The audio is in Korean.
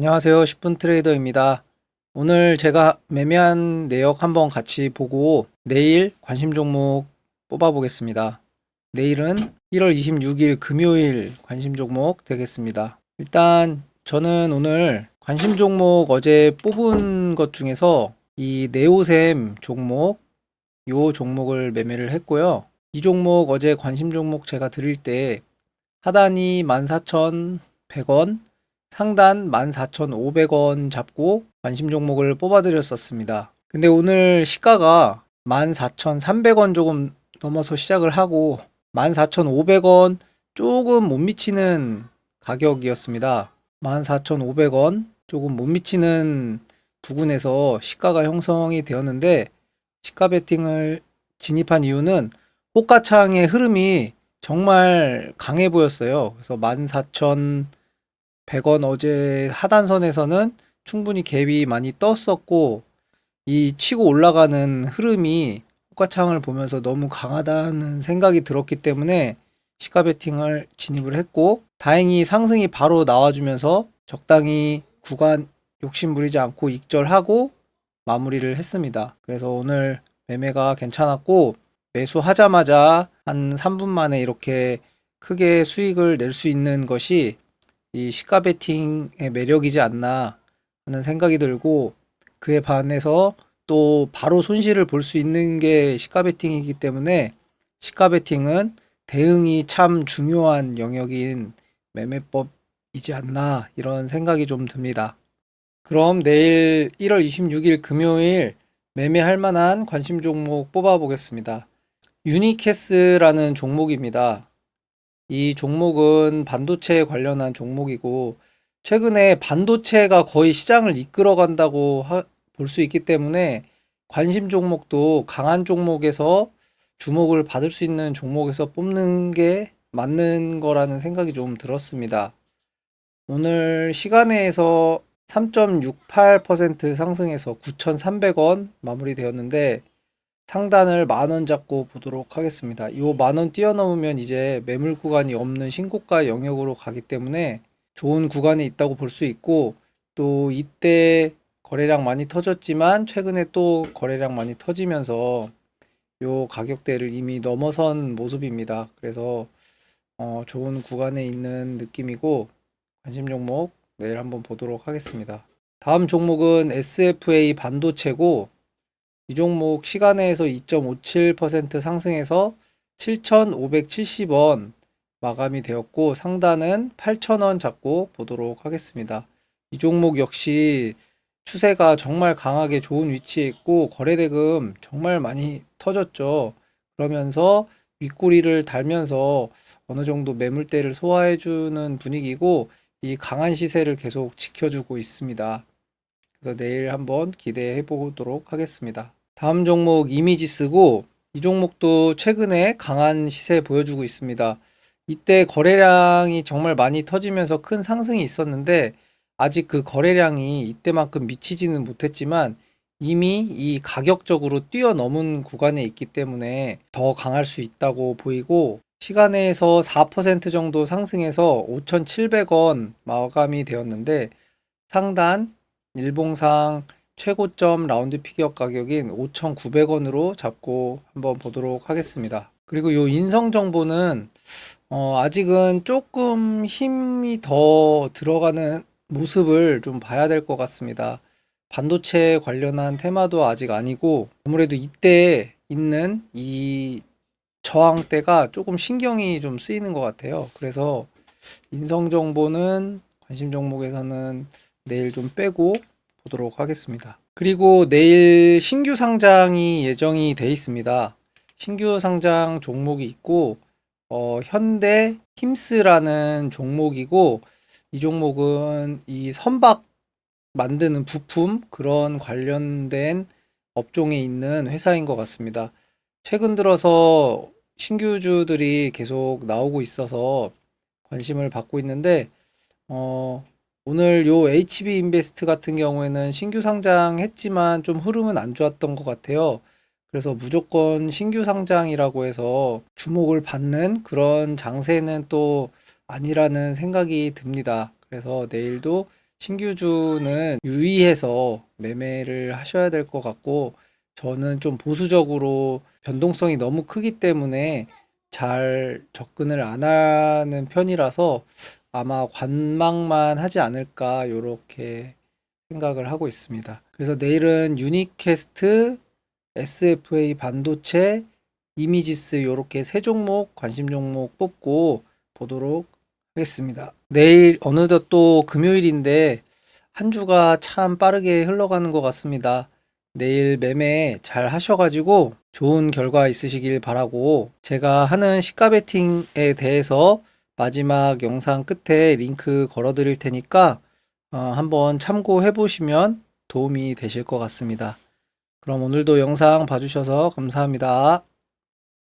안녕하세요. 10분 트레이더입니다. 오늘 제가 매매한 내역 한번 같이 보고 내일 관심 종목 뽑아보겠습니다. 내일은 1월 26일 금요일 관심 종목 되겠습니다. 일단 저는 오늘 관심 종목 어제 뽑은 것 중에서 이 네오셈 종목 요 종목을 매매를 했고요. 이 종목 어제 관심 종목 제가 드릴 때 하단이 14,100원, 상단 14,500원 잡고 관심 종목을 뽑아드렸었습니다. 근데 오늘 시가가 14,300원 조금 넘어서 시작을 하고 14,500원 조금 못 미치는 가격이었습니다. 14,500원 조금 못 미치는 부근에서 시가가 형성이 되었는데 시가 베팅을 진입한 이유는 호가창의 흐름이 정말 강해 보였어요. 그래서 14,100원 어제 하단선에서는 충분히 갭이 많이 떴었고 이 치고 올라가는 흐름이 호가창을 보면서 너무 강하다는 생각이 들었기 때문에 시가 베팅을 진입을 했고 다행히 상승이 바로 나와주면서 적당히 구간 욕심 부리지 않고 익절하고 마무리를 했습니다. 그래서 오늘 매매가 괜찮았고 매수하자마자 한 3분 만에 이렇게 크게 수익을 낼 수 있는 것이 이 시가 베팅의 매력이지 않나 하는 생각이 들고 그에 반해서 또 바로 손실을 볼 수 있는 게 시가 베팅이기 때문에 시가 베팅은 대응이 참 중요한 영역인 매매법이지 않나 이런 생각이 좀 듭니다. 그럼 내일 1월 26일 금요일 매매할 만한 관심 종목 뽑아 보겠습니다. 유니캐스라는 종목입니다. 이 종목은 반도체에 관련한 종목이고 최근에 반도체가 거의 시장을 이끌어 간다고 볼 수 있기 때문에 관심 종목도 강한 종목에서 주목을 받을 수 있는 종목에서 뽑는 게 맞는 거라는 생각이 좀 들었습니다. 오늘 시간에서 3.68% 상승해서 9,300원 마무리되었는데 상단을 만 원 잡고 보도록 하겠습니다. 이 만 원 뛰어넘으면 이제 매물 구간이 없는 신고가 영역으로 가기 때문에 좋은 구간에 있다고 볼 수 있고 또 이때 거래량 많이 터졌지만 최근에 또 거래량 많이 터지면서 요 가격대를 이미 넘어선 모습입니다. 그래서 어, 좋은 구간에 있는 느낌이고 관심 종목 내일 한번 보도록 하겠습니다. 다음 종목은 SFA 반도체고 이 종목 시간에서 2.57% 상승해서 7,570원 마감이 되었고 상단은 8,000원 잡고 보도록 하겠습니다. 이 종목 역시 추세가 정말 강하게 좋은 위치에 있고 거래대금 정말 많이 터졌죠. 그러면서 윗꼬리를 달면서 어느 정도 매물대를 소화해주는 분위기고 이 강한 시세를 계속 지켜주고 있습니다. 그래서 내일 한번 기대해 보도록 하겠습니다. 다음 종목 이미지스고 이 종목도 최근에 강한 시세 보여주고 있습니다. 이때 거래량이 정말 많이 터지면서 큰 상승이 있었는데 아직 그 거래량이 이때만큼 미치지는 못했지만 이미 이 가격적으로 뛰어넘은 구간에 있기 때문에 더 강할 수 있다고 보이고 시간에서 4% 정도 상승해서 5,700원 마감이 되었는데 상단 일봉상 최고점 라운드 피겨 가격인 5,900원으로 잡고 한번 보도록 하겠습니다. 그리고 요 인성 정보는 어 아직은 조금 힘이 더 들어가는 모습을 좀 봐야 될 것 같습니다. 반도체 관련한 테마도 아직 아니고 아무래도 이때 있는 이 저항대가 조금 신경이 좀 쓰이는 것 같아요. 그래서 인성 정보는 관심 종목에서는 내일 좀 빼고 보도록 하겠습니다. 그리고 내일 신규 상장이 예정이 돼 있습니다. 신규 상장 종목이 있고 어, 현대 힘스라는 종목이고 이 종목은 이 선박 만드는 부품 그런 관련된 업종에 있는 회사인 것 같습니다. 최근 들어서 신규주들이 계속 나오고 있어서 관심을 받고 있는데 어, 오늘 요 HB 인베스트 같은 경우에는 신규 상장했지만 좀 흐름은 안 좋았던 것 같아요. 그래서 무조건 신규 상장이라고 해서 주목을 받는 그런 장세는 또 아니라는 생각이 듭니다. 그래서 내일도 신규주는 유의해서 매매를 하셔야 될 것 같고 저는 좀 보수적으로 변동성이 너무 크기 때문에 잘 접근을 안 하는 편이라서 아마 관망만 하지 않을까 요렇게 생각을 하고 있습니다. 그래서 내일은 유니캐스트, SFA 반도체, 이미지스 요렇게 세 종목 관심 종목 뽑고 보도록 하겠습니다. 내일 어느덧 또 금요일인데 한 주가 참 빠르게 흘러가는 것 같습니다. 내일 매매 잘 하셔가지고 좋은 결과 있으시길 바라고 제가 하는 시가 베팅에 대해서 마지막 영상 끝에 링크 걸어 드릴 테니까 어, 한번 참고해 보시면 도움이 되실 것 같습니다. 그럼 오늘도 영상 봐주셔서 감사합니다.